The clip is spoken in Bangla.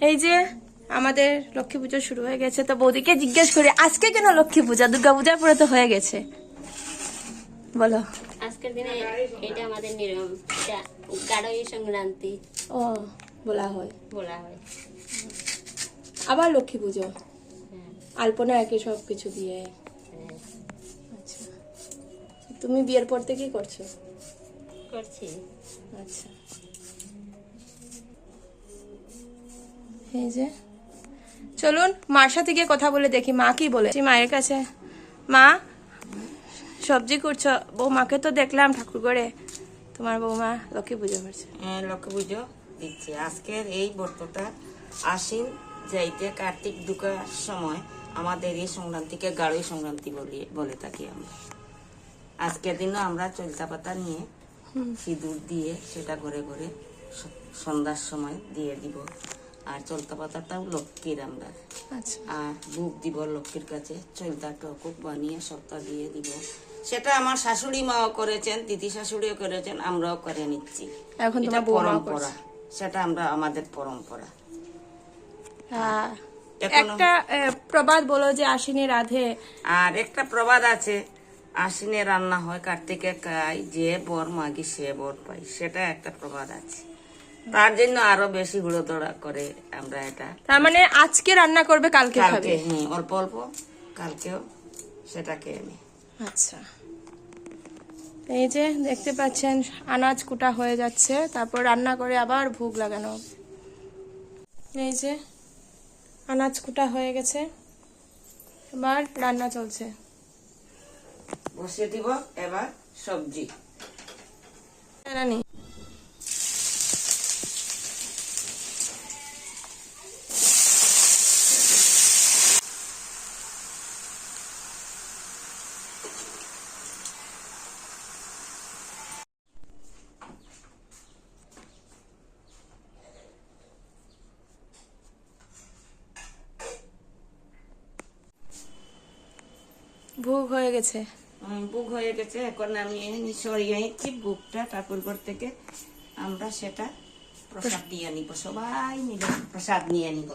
এই যে আমাদের লক্ষ্মী পুজো শুরু হয়ে গেছে তো বৌদিকে জিজ্ঞেস করি আজকে কেন লক্ষ্মী পূজা? দুর্গা পূজার পরে তো হয়ে গেছে। বলো। আজকের দিনে এটা আমাদের এটা গাড়ই সংক্রান্তি। ও বলা হয়। বলা হয়। আবার লক্ষ্মী পুজো? হ্যাঁ, আলপনা একে সব কিছু দিয়ে। হ্যাঁ, আচ্ছা। তুমি বিয়ের পর থেকে কি করছ? করছি। আচ্ছা। এই যে। চলুন মার সাথে গিয়ে কথা বলে দেখি মা কি বলে? মায়ের কাছে। মা সবজি করছ বৌমাকে তো দেখলাম ঠাকুর করে তোমার বৌমা লক্ষ্মী পুজো করছে। হ্যাঁ, লক্ষ্মী পুজো দিচ্ছে। আজকের এই ব্রতটা আশ্বিন যাইতে কার্তিক ঢুকার সময়। আমাদের এই সংক্রান্তিকে গাড়ই সংক্রান্তি বলি বলে থাকি আমরা। আজকের দিনও আমরা চলতা পাতা নিয়ে সিঁদুর দিয়ে সেটা ঘরে ঘরে সন্ধ্যার সময় দিয়ে দিব। আর চলতা পাতাটাও লক্ষ্মীর আমরা। আচ্ছা। আর বুক দিব লক্ষ্মীর কাছে চলতা টকুক বানিয়ে সপ্তাহ দিয়ে দিব। সেটা আমার শাশুড়ি মাও করেছেন দিদি শাশুড়িও করেছেন আমরাও করে নিচ্ছি। এখন এটা তোমার পরম্পরা। সেটা আমরা আমাদের পরম্পরা। একটা প্রবাদ বলো যে আশ্বিনী রাধে। আর একটা প্রবাদ আছে আশ্বিনে রান্না হয় কার্তিকে খাই যে বর মাগি সে বর পাই সেটা একটা প্রবাদ আছে। তার জন্য আরও বেশি হুড়োদড়া করে আমরা এটা তার মানে আজকে রান্না করবে কালকে খাবে? কালকে হ্যাঁ অল্প অল্প কালকেও সেটাকে আমি। আচ্ছা। এই যে দেখতে পাচ্ছেন আনাজ কুটা হয়ে যাচ্ছে তারপর রান্না করে আবার ভোগ লাগানো। হবে। এই যে আনাজ কুটা হয়ে গেছে এবার রান্না চলছে। বসিয়ে দিব এবার সবজি। রানি। ভোগ হয়ে গেছে। বুক হয়ে গেছে এখন আমি সরিয়ে নিচ্ছি বুকটা ঠাকুর ঘর থেকে আমরা সেটা প্রসাদ দিয়ে নিব সবাই মিলে প্রসাদ নিয়ে নিব।